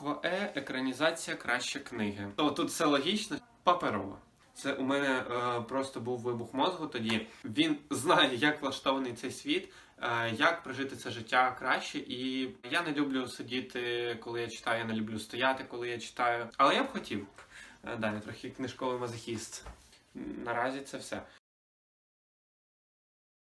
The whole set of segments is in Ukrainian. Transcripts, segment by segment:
Буква Е екранізація краще книги. То тут все логічно, паперова. Це у мене е, просто був вибух мозку тоді. Він знає, як влаштований цей світ, е, як прожити це життя краще. І я не люблю сидіти, коли я читаю, я не люблю стояти, коли я читаю. Але я б хотів. Е, да, трохи книжковий мазохіст. Наразі це все.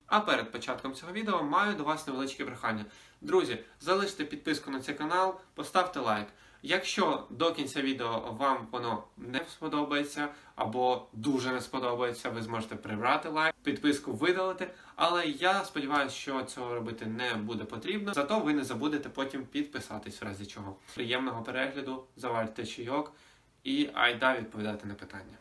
А перед початком цього відео маю до вас невеличке прохання. Друзі, залиште підписку на цей канал, поставте лайк. Якщо до кінця відео вам воно не сподобається або дуже не сподобається, ви зможете прибрати лайк, підписку видалити. Але я сподіваюся, що цього робити не буде потрібно. Зато ви не забудете потім підписатись, в разі чого. Приємного перегляду, завальте чайок і айда відповідати на питання.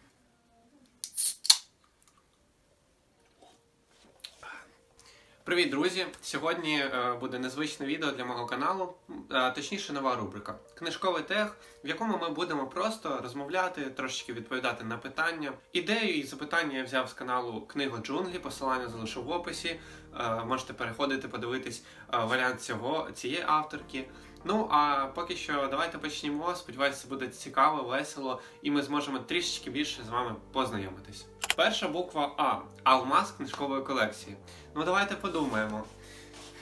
Привіт, друзі! Сьогодні е, буде незвичне відео для мого каналу, е, точніше, нова рубрика Книжковий тех, в якому ми будемо просто розмовляти, трошечки відповідати на питання. Ідею і запитання я взяв з каналу Книга Джунглі, посилання залишу в описі. Е, Можете переходити, подивитись варіант цього цієї авторки. Ну а поки що давайте почнімо. Сподіваюся, буде цікаво, весело, і ми зможемо трішечки більше з вами познайомитись. Перша буква А Алмаз книжкової колекції. Ну давайте подумаємо.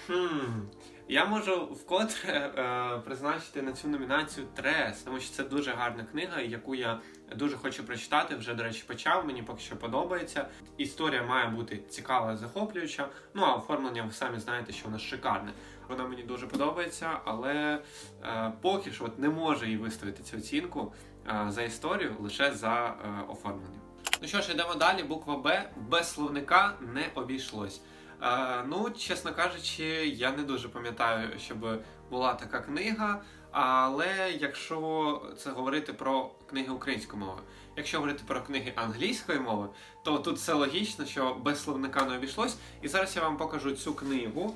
Хм, я можу вкотре е, призначити на цю номінацію Трес, тому що це дуже гарна книга, яку я дуже хочу прочитати. Вже, до речі, почав. Мені поки що подобається. Історія має бути цікава, захоплююча. Ну а оформлення ви самі знаєте, що воно шикарне. Вона мені дуже подобається, але е, поки що от не можу їй виставити цю оцінку е, за історію лише за е, оформлення. Ну що ж, йдемо далі. Буква Б без словника не обійшлось. Е, ну, чесно кажучи, я не дуже пам'ятаю, щоб була така книга. Але якщо це говорити про книги української мови, якщо говорити про книги англійської мови, то тут все логічно, що без словника не обійшлось. І зараз я вам покажу цю книгу.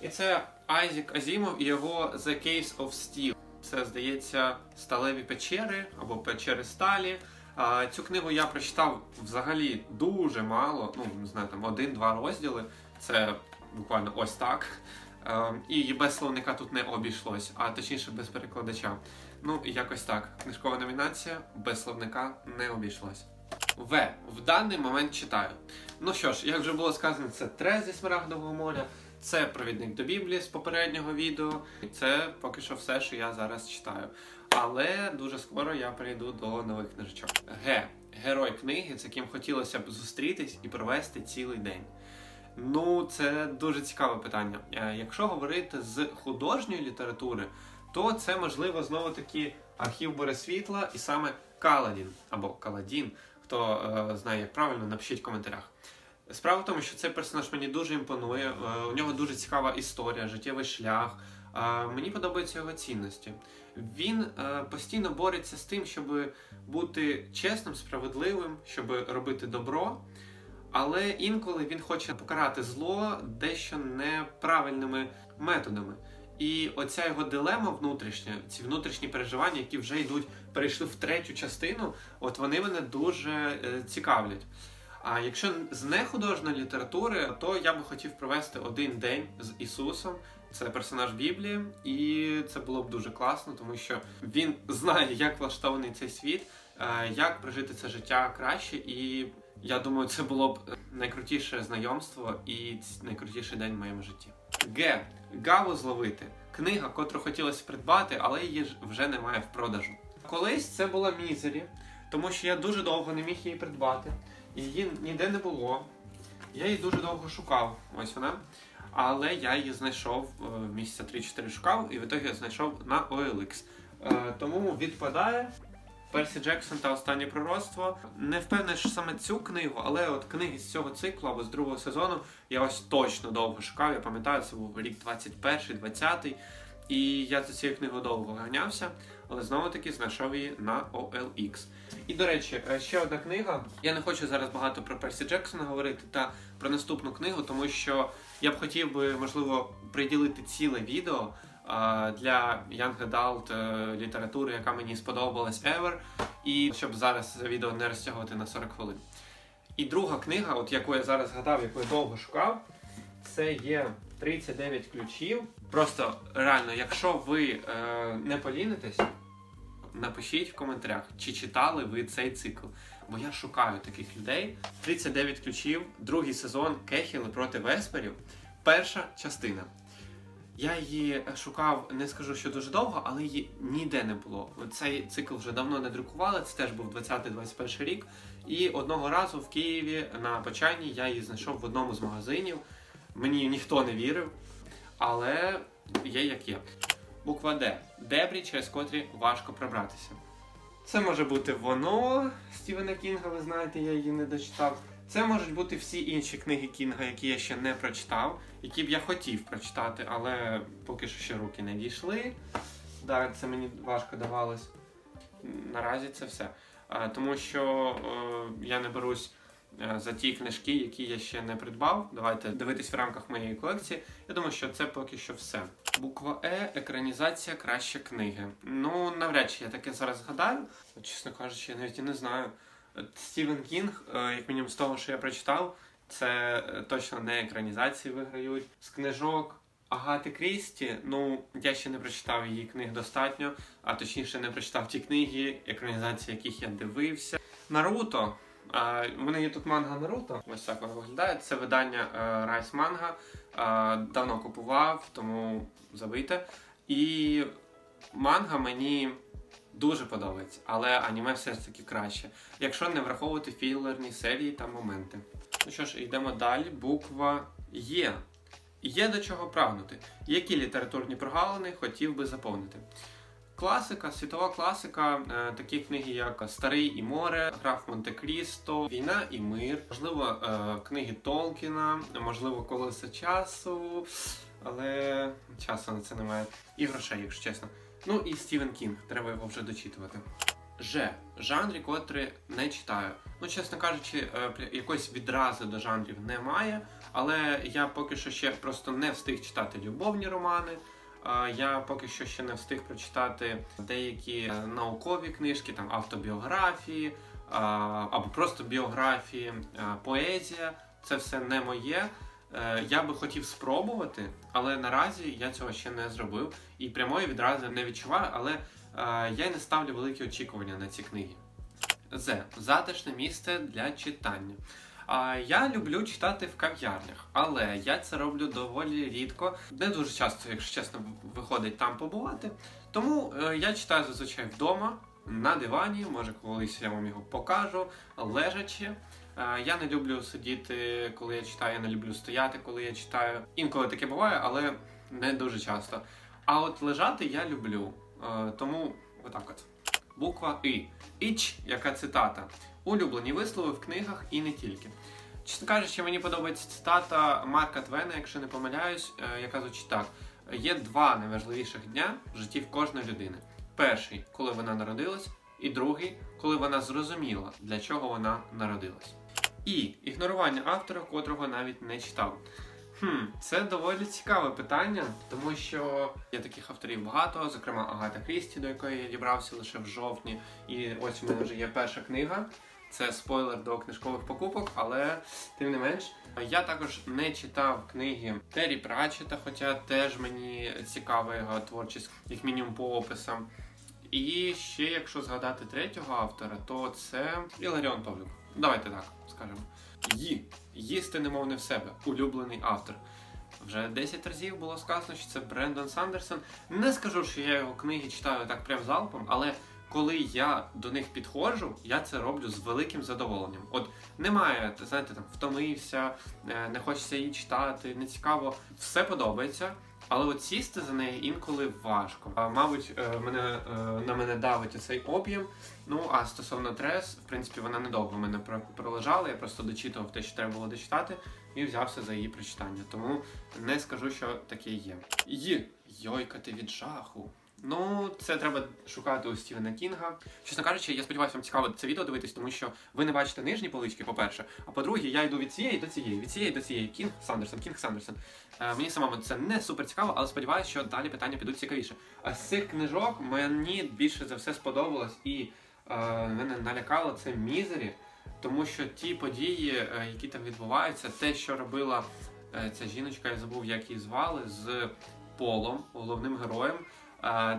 І це Айзік Азімов і його The Caves of Steel. Це, здається, сталеві печери або печери сталі. Цю книгу я прочитав взагалі дуже мало, ну не знаю, там один-два розділи. Це буквально ось так. Е, І без словника тут не обійшлось, а точніше без перекладача. Ну, якось так. Книжкова номінація без словника не обійшлось. В. В даний момент читаю. Ну що ж, як вже було сказано, це Трез зі Смарагдового моря, це провідник до Біблії з попереднього відео. І це поки що все, що я зараз читаю. Але дуже скоро я перейду до нових книжечок. Г. Герой книги, з яким хотілося б зустрітись і провести цілий день. Ну, це дуже цікаве питання. Е, Якщо говорити з художньої літератури, то це можливо знову таки архів Борисвітла і саме Каладін або Каладін. Хто е, знає, як правильно, напишіть в коментарях. Справа в тому, що цей персонаж мені дуже імпонує. е, У нього дуже цікава історія, життєвий шлях. Мені подобаються його цінності. Він е, постійно бореться з тим, щоб бути чесним, справедливим, щоб робити добро. Але інколи він хоче покарати зло дещо неправильними методами. І оця його дилема внутрішня, ці внутрішні переживання, які вже йдуть, перейшли в третю частину, от вони мене дуже е, цікавлять. А якщо з нехудожньої літератури, то я би хотів провести один день з Ісусом. Це персонаж Біблії, і це було б дуже класно, тому що він знає, як влаштований цей світ, е, як прожити це життя краще. І я думаю, це було б найкрутіше знайомство і найкрутіший день в моєму житті. Г. Гаву зловити. Книга, котру хотілося придбати, але її вже немає в продажу. Колись це була Мізері, тому що я дуже довго не міг її придбати. Її ніде не було. Я її дуже довго шукав. Ось вона. Але я її знайшов е, місяця 3-4 шукав, і в ітогі знайшов на OLX. Е, Тому відпадає Персі Джексон та останнє пророцтво. Не впевнений, що саме цю книгу, але от книги з цього циклу або з другого сезону я ось точно довго шукав. Я пам'ятаю, це був рік 21-20. І я за цією книгою довго ганявся, але знову таки знайшов її на OLX. І до речі, е, ще одна книга. Я не хочу зараз багато про Персі Джексона говорити та про наступну книгу, тому що я б хотів би, можливо, приділити ціле відео для Young Adult е, літератури, яка мені сподобалась ever, і щоб зараз це відео не розтягувати на 40 хвилин. І друга книга, от яку я зараз згадав, яку я довго шукав, це є 39 ключів. Просто реально, якщо ви е, не полінитесь, напишіть в коментарях, чи читали ви цей цикл. Бо я шукаю таких людей. 39 ключів, другий сезон Кехіли проти Весперів. Перша частина. Я її шукав, не скажу, що дуже довго, але її ніде не було. Цей цикл вже давно не друкували, це теж був 20-21 рік. І одного разу в Києві на Почайні я її знайшов в одному з магазинів. Мені ніхто не вірив, але є як є. Буква Д. Дебрі, через котрі важко пробратися. Це може бути воно Стівена Кінга, ви знаєте, я її не дочитав. Це можуть бути всі інші книги Кінга, які я ще не прочитав, які б я хотів прочитати, але поки що ще руки не дійшли. Да, це мені важко давалось. Наразі це все. Тому що е, я не берусь за ті книжки, які я ще не придбав. Давайте дивитись в рамках моєї колекції. Я думаю, що це поки що все. Буква Е екранізація краще книги. Ну, навряд чи я таке зараз згадаю. Чесно кажучи, я навіть і не знаю. Стівен Кінг, е, як мінімум з того, що я прочитав, це е, точно не екранізації виграють. З книжок Агати Крісті, ну я ще не прочитав її книг достатньо, а точніше не прочитав ті книги, екранізації яких я дивився. Наруто. У мене є тут манга Наруто. Ось так воно виглядає. Це видання е, Райс Манга. Давно купував, тому забийте. І манга мені дуже подобається, але аніме все ж таки краще, якщо не враховувати філерні серії та моменти. Ну що ж, йдемо далі. Буква Є. Є до чого прагнути. Які літературні прогалини хотів би заповнити? Класика, світова класика, е, такі книги, як Старий і море, Граф Монте-Крісто, Війна і мир, можливо, е, книги Толкіна, можливо, Колеса часу, але часу на це немає. І грошей, якщо чесно. Ну і Стівен Кінг, треба його вже дочитувати. Ж. Жанрі, котрі не читаю. Ну, чесно кажучи, е, якоїсь відрази до жанрів немає, але я поки що ще просто не встиг читати любовні романи. Я поки що ще не встиг прочитати деякі е, наукові книжки, там автобіографії е, або просто біографії, е, поезія. Це все не моє. Я би хотів спробувати, але наразі я цього ще не зробив і прямої відрази не відчуваю, але я й не ставлю великі очікування на ці книги. З. Затишне місце для читання. Я люблю читати в кав'ярнях, але я це роблю доволі рідко. Не дуже часто, якщо чесно, виходить там побувати. Тому е, я читаю зазвичай вдома, на дивані, може колись я вам його покажу, лежачи. Е, Я не люблю сидіти, коли я читаю, я не люблю стояти, коли я читаю. Інколи таке буває, але не дуже часто. А от лежати я люблю. Е, Тому отак от. Буква І. Іч, яка цитата. Улюблені вислови в книгах і не тільки. Чесно кажучи, мені подобається цитата Марка Твена, якщо не помиляюсь, е, яка звучить так: є два найважливіших дня в житті в кожної людини. Перший, коли вона народилась, і другий, коли вона зрозуміла, для чого вона народилась. І ігнорування автора, котрого навіть не читав. Хм, це доволі цікаве питання, тому що є таких авторів багато, зокрема Агата Крісті, до якої я дібрався лише в жовтні. І ось у мене вже є перша книга. Це спойлер до книжкових покупок, але тим не менш. Я також не читав книги Террі Пратчета, хоча теж мені цікава його творчість, як мінімум по описам. І ще, якщо згадати третього автора, то це Іларіон Павлюк. Давайте так скажемо. Ї. Їсти немов не в себе. Улюблений автор. Вже 10 разів було сказано, що це Брендон Сандерсон. Не скажу, що я його книги читаю так прям залпом, але коли я до них підходжу, я це роблю з великим задоволенням. От немає, знаєте, там втомився, е, не хочеться її читати, не цікаво. Все подобається. Але от сісти за неї інколи важко. А, мабуть, е, мене е, на мене давить оцей об'єм. Ну а стосовно трес, в принципі, вона недовго мене пролежала. Я просто дочитував те, що треба було дочитати, і взявся за її прочитання. Тому не скажу, що таке є. Й. Йойкати від жаху. Ну, це треба шукати у Стівена Кінга. Чесно кажучи, я сподіваюся, вам цікаво це відео дивитись, тому що ви не бачите нижні полички, по-перше. А по-друге, я йду від цієї до цієї, від цієї до цієї. Кінг Сандерсон, Кінг Сандерсон. Е, мені самому це не супер цікаво, але сподіваюся, що далі питання підуть цікавіше. А з цих книжок мені більше за все сподобалось і е, мене налякало це мізері, тому що ті події, е, які там відбуваються, те, що робила е, ця жіночка, я забув, як її звали, з Полом, головним героєм.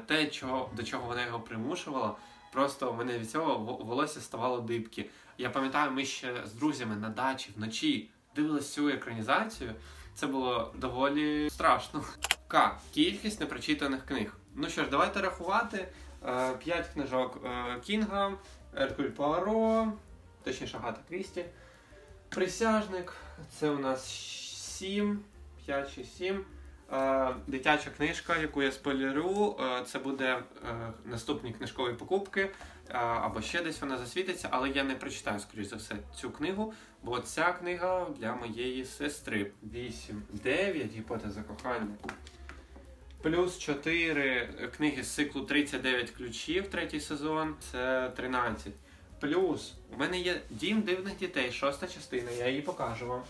Те, чого, до чого вона його примушувала, просто в мене від цього волосся ставало дибки. Я пам'ятаю, ми ще з друзями на дачі вночі дивились цю екранізацію. Це було доволі страшно. К. Кількість непрочитаних книг. Ну що ж, давайте рахувати. Е, П'ять книжок е, Кінга, Еркуль Пуаро, точніше Агата Крісті. Присяжник. Це у нас 7, 5 чи 7. Е, Дитяча книжка, яку я спойлерю, е, це буде е, наступні книжкові покупки, або ще десь вона засвітиться, але я не прочитаю, скоріш за все, цю книгу, бо ця книга для моєї сестри. 8, 9, гіпотеза кохання. Плюс 4 книги з циклу 39 ключів, третій сезон, це 13. Плюс у мене є Дім дивних дітей, шоста частина, я її покажу вам.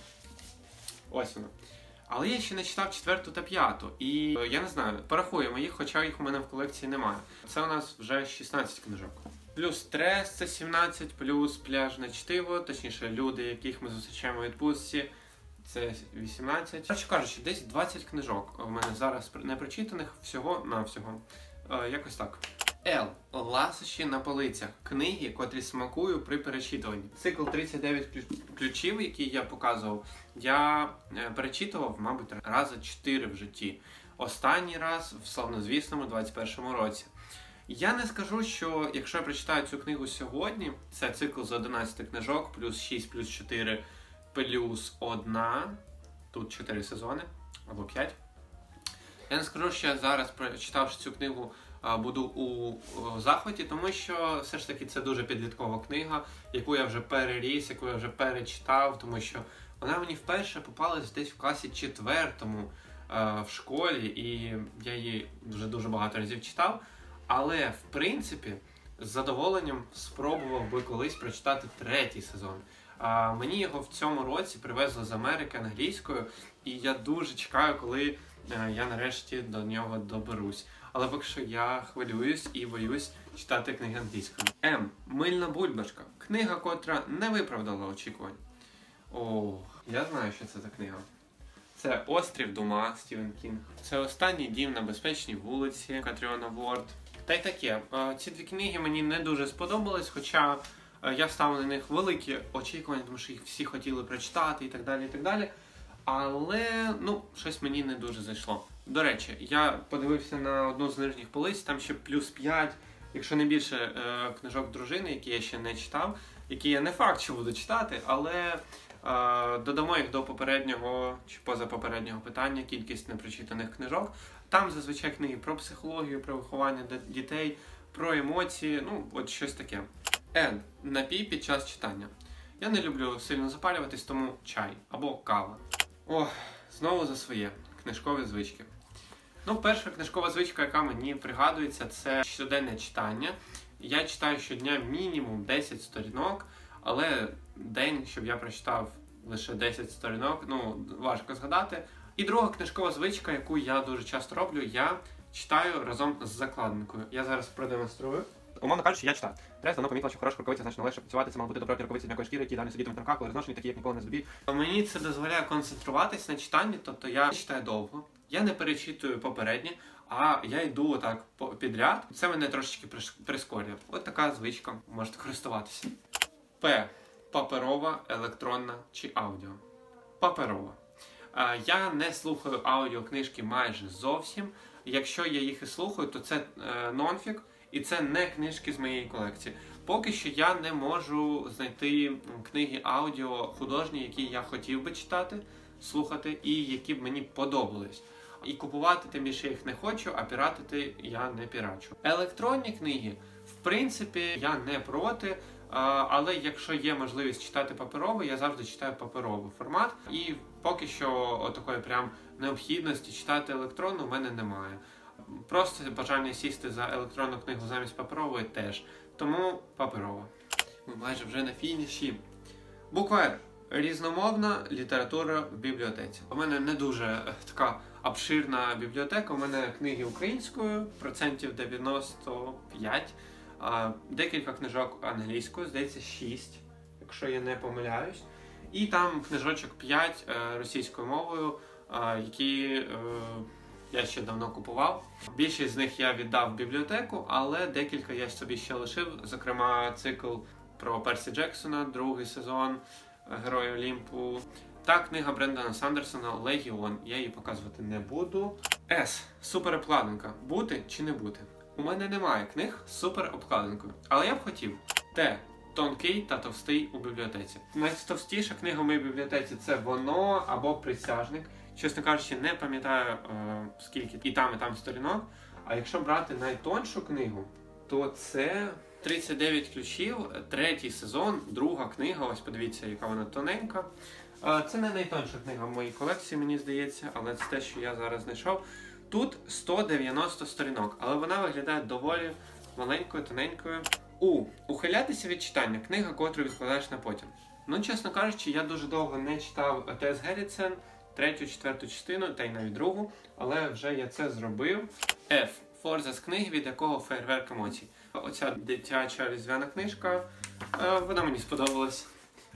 Ось вона. Але я ще не читав четверту та п'яту. І е, я не знаю, порахуємо їх, хоча їх у мене в колекції немає. Це у нас вже 16 книжок. Плюс стрес це 17, плюс пляжне чтиво, точніше, люди, яких ми зустрічаємо у відпустці. Це 18. Коротше кажучи, десь 20 книжок у мене зараз не прочитаних всього навсього. Е, якось так. Л. Ласощі на полицях. Книги, котрі смакую при перечитуванні. Цикл 39 ключів, який я показував, я е, перечитував, мабуть, рази 4 в житті. Останній раз в славнозвісному 21-му році. Я не скажу, що якщо я прочитаю цю книгу сьогодні, це цикл з 11 книжок, плюс 6, плюс 4, плюс 1. Тут 4 сезони або 5. Я не скажу, що я зараз, прочитавши цю книгу, буду у, у захваті, тому що все ж таки це дуже підліткова книга, яку я вже переріс, яку я вже перечитав, тому що вона мені вперше попалась десь в класі четвертому е, в школі, і я її вже дуже багато разів читав. Але в принципі, з задоволенням спробував би колись прочитати третій сезон. А, мені його в цьому році привезли з Америки англійською, і я дуже чекаю, коли е, я нарешті до нього доберусь. Але поки що я хвилююсь і боюсь читати книги англійською. М. Мильна бульбашка. Книга, котра не виправдала очікувань. О, я знаю, що це за книга. Це Острів Дума Стівен Кінг. Це останній дім на безпечній вулиці Катріона Ворд. Та й таке. Е, Ці дві книги мені не дуже сподобались, хоча е, я ставив на них великі очікування, тому що їх всі хотіли прочитати і так далі. і так далі. Але ну, щось мені не дуже зайшло. До речі, я подивився на одну з нижніх полиць, там ще плюс 5, якщо не більше е, книжок дружини, які я ще не читав, які я не факт, що буду читати, але е, додамо їх до попереднього чи позапопереднього питання, кількість непрочитаних книжок. Там зазвичай книги про психологію, про виховання дітей, про емоції, ну, от щось таке. Н. Напій під час читання. Я не люблю сильно запалюватись, тому чай або кава. О, знову за своє книжкові звички. Ну, перша книжкова звичка, яка мені пригадується, це щоденне читання. Я читаю щодня мінімум 10 сторінок, але день, щоб я прочитав лише 10 сторінок, ну важко згадати. І друга книжкова звичка, яку я дуже часто роблю, я читаю разом з закладникою. Я зараз продемонструю. Умовно кажучи, я читаю. Трес давно помітила, що хороша рукавиця значно легше працювати, це мав бути доброті рукавиці м'якої шкіри, які далі сидітимуть на руках, коли розношені, такі як ніколи не здобі. Мені це дозволяє концентруватись на читанні, тобто я читаю довго, я не перечитую попереднє, а я йду так підряд. Це мене трошечки прискорює. От така звичка, можете користуватися. П. Паперова, електронна чи аудіо. Паперова. Е, Я не слухаю аудіокнижки майже зовсім. Якщо я їх і слухаю, то це е, нонфік, і це не книжки з моєї колекції. Поки що я не можу знайти книги аудіо художні, які я хотів би читати, слухати, і які б мені подобались. І купувати тим більше їх не хочу, а піратити я не пірачу. Електронні книги, в принципі, я не проти. Але якщо є можливість читати паперово, я завжди читаю паперовий формат. І поки що такої прям необхідності читати електронну в мене немає. Просто бажання сісти за електронну книгу замість паперової теж. Тому паперова. Ми майже вже на фініші. Буква Р. Різномовна література в бібліотеці. У мене не дуже е, така обширна бібліотека. У мене книги українською, процентів 95. Декілька книжок англійською, здається, 6, якщо я не помиляюсь. І там книжочок 5 е, російською мовою, які е, я ще давно купував. Більшість з них я віддав в бібліотеку, але декілька я собі ще лишив. Зокрема, цикл про Персі Джексона, другий сезон Герої Олімпу. Та книга Брендана Сандерсона Легіон. Я її показувати не буду. С. Суперобкладинка. Бути чи не бути? У мене немає книг з суперобкладинкою, але я б хотів. Т. Тонкий та товстий у бібліотеці. Найтовстіша книга в моїй бібліотеці це воно або присяжник. Чесно кажучи, не пам'ятаю е, скільки і там, і там сторінок. А якщо брати найтоншу книгу, то це 39 ключів, третій сезон, друга книга. Ось подивіться, яка вона тоненька. Е, Це не найтонша книга в моїй колекції, мені здається, але це те, що я зараз знайшов. Тут 190 сторінок, але вона виглядає доволі маленькою, тоненькою. У. Ухилятися від читання. Книга, котру відкладаєш на потім. Ну, чесно кажучи, я дуже довго не читав Тес Герріцен, третю, четверту частину, та й навіть другу, але вже я це зробив. F. Форза з книги, від якого фейерверк емоцій. Оця дитяча різдвяна книжка, е, вона мені сподобалась.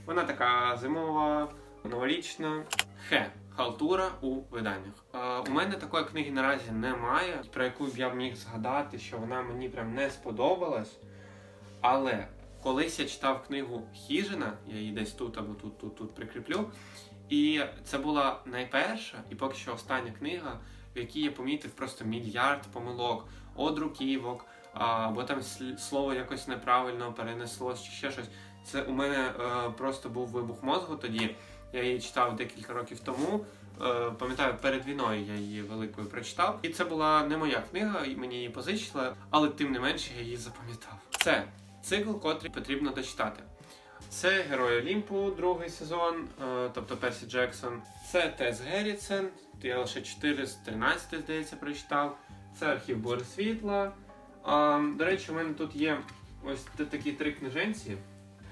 Вона така зимова, новорічна. Х. Халтура у виданнях. Е, у мене такої книги наразі немає, про яку б я міг згадати, що вона мені прям не сподобалась. Але колись я читав книгу Хіжина, я її десь тут або тут, тут, тут прикріплю. І це була найперша і поки що остання книга, в якій я помітив просто мільярд помилок, одруківок, або там сл- слово якось неправильно перенеслось чи ще щось. Це у мене е, просто був вибух мозку тоді. Я її читав декілька років тому. Е, пам'ятаю, перед війною я її великою прочитав. І це була не моя книга, і мені її позичили, але тим не менше я її запам'ятав. Це цикл, котрий потрібно дочитати. Це Герой Олімпу, другий сезон, е, тобто Персі Джексон. Це Тес Герріцен, я лише 4 з 13, здається, прочитав. Це архів Бури Світла. До речі, у мене тут є ось такі три книженці.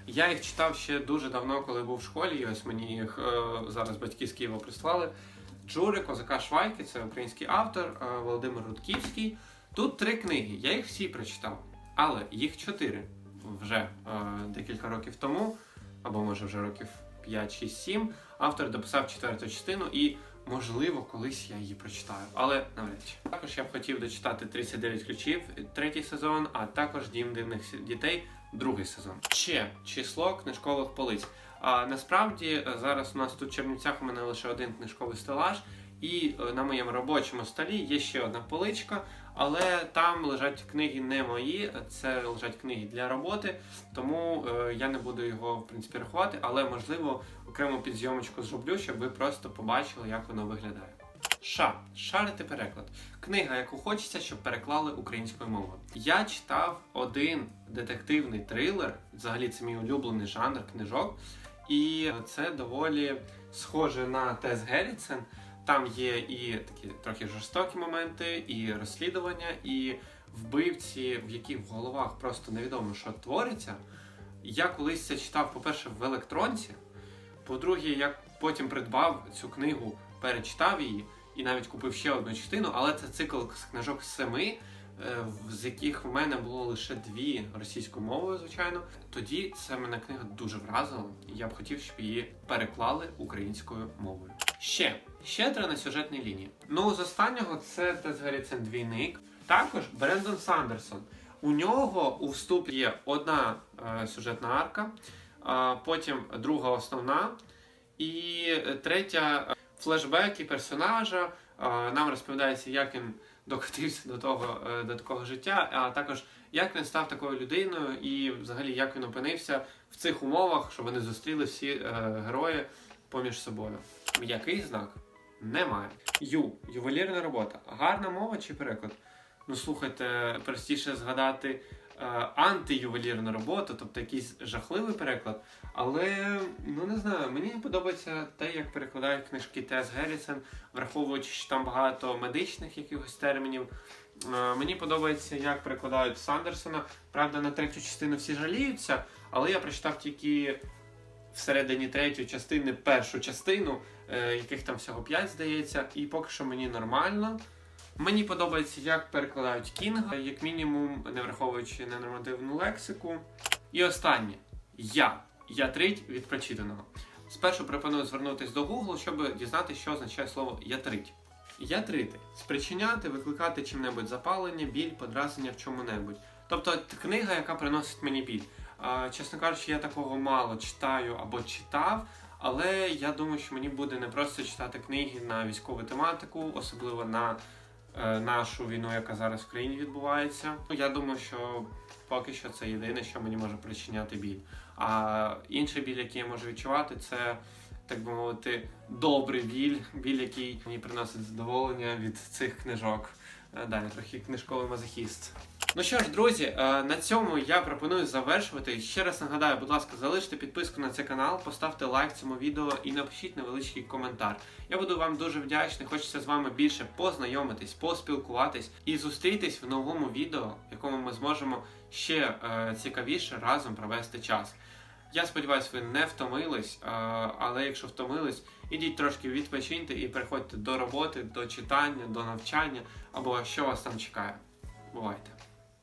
Я їх читав ще дуже давно, коли був в школі, і ось мені їх е, зараз батьки з Києва прислали. Джури, Козака Швайки, це український автор, е, Володимир Рудківський. Тут три книги, я їх всі прочитав, але їх чотири вже е, декілька років тому, або може вже років 5, 6, 7. Автор дописав четверту частину і, можливо, колись я її прочитаю, але навряд чи. Також я б хотів дочитати 39 ключів, третій сезон, а також Дім дивних дітей, другий сезон. Ще число книжкових полиць. А насправді е, зараз у нас тут в Чернівцях у мене лише один книжковий стелаж, і е, на моєму робочому столі є ще одна поличка, але там лежать книги не мої, це лежать книги для роботи, тому е, я не буду його в принципі рахувати, але можливо окрему підзйомочку зроблю, щоб ви просто побачили, як воно виглядає. Ша шарити переклад. Книга, яку хочеться, щоб переклали українською мовою. Я читав один детективний трилер. Взагалі, це мій улюблений жанр книжок. І це доволі схоже на Тес Герріцен. Там є і такі трохи жорстокі моменти, і розслідування, і вбивці, в яких в головах просто невідомо, що твориться. Я колись це читав, по-перше, в електронці. По-друге, я потім придбав цю книгу, перечитав її і навіть купив ще одну частину, але це цикл книжок семи, е, з яких в мене було лише дві російською мовою, звичайно. Тоді це мене книга дуже вразила, і я б хотів, щоб її переклали українською мовою. Ще щедра на сюжетній лінії. Ну, з останнього це Тес Герріцен двійник. Також Брендон Сандерсон. У нього у вступі є одна е, сюжетна арка, а потім друга основна, і е, третя е, флешбеки персонажа. Нам розповідається, як він докотився до того е, до такого життя, а також як він став такою людиною, і взагалі як він опинився в цих умовах, що вони зустріли всі е, герої поміж собою. Який знак? Немає. Ю. Ювелірна робота. Гарна мова чи переклад? Ну слухайте, простіше згадати антиювелірну роботу, тобто якийсь жахливий переклад. Але ну не знаю, мені подобається те, як перекладають книжки Тес Геррісен, враховуючи, що там багато медичних якихось термінів. Е, Мені подобається, як перекладають Сандерсона. Правда, на третю частину всі жаліються, але я прочитав тільки всередині третьої частини першу частину, е, яких там всього 5, здається, і поки що мені нормально. Мені подобається, як перекладають Кінга, як мінімум, не враховуючи ненормативну лексику. І останнє я. Я трить від прочитаного. Спершу пропоную звернутися до Google, щоб дізнатися, що означає слово ятрить. Ятрити спричиняти, викликати чим-небудь запалення, біль, подразнення в чому-небудь. Тобто книга, яка приносить мені біль. Чесно кажучи, я такого мало читаю або читав, але я думаю, що мені буде не просто читати книги на військову тематику, особливо на нашу війну, яка зараз в країні відбувається. Ну, я думаю, що поки що це єдине, що мені може причиняти біль. А інший біль, який я можу відчувати, це так би мовити, добрий біль, біль, який мені приносить задоволення від цих книжок. Далі трохи книжковий мазохіст. Ну що ж, друзі, е, на цьому я пропоную завершувати. Ще раз нагадаю, будь ласка, залиште підписку на цей канал, поставте лайк цьому відео і напишіть невеличкий коментар. Я буду вам дуже вдячний. Хочеться з вами більше познайомитись, поспілкуватись і зустрітись в новому відео, в якому ми зможемо ще е, цікавіше разом провести час. Я сподіваюся, ви не втомились, е, але якщо втомились, ідіть трошки відпочиньте і переходьте до роботи, до читання, до навчання або що вас там чекає. Бувайте!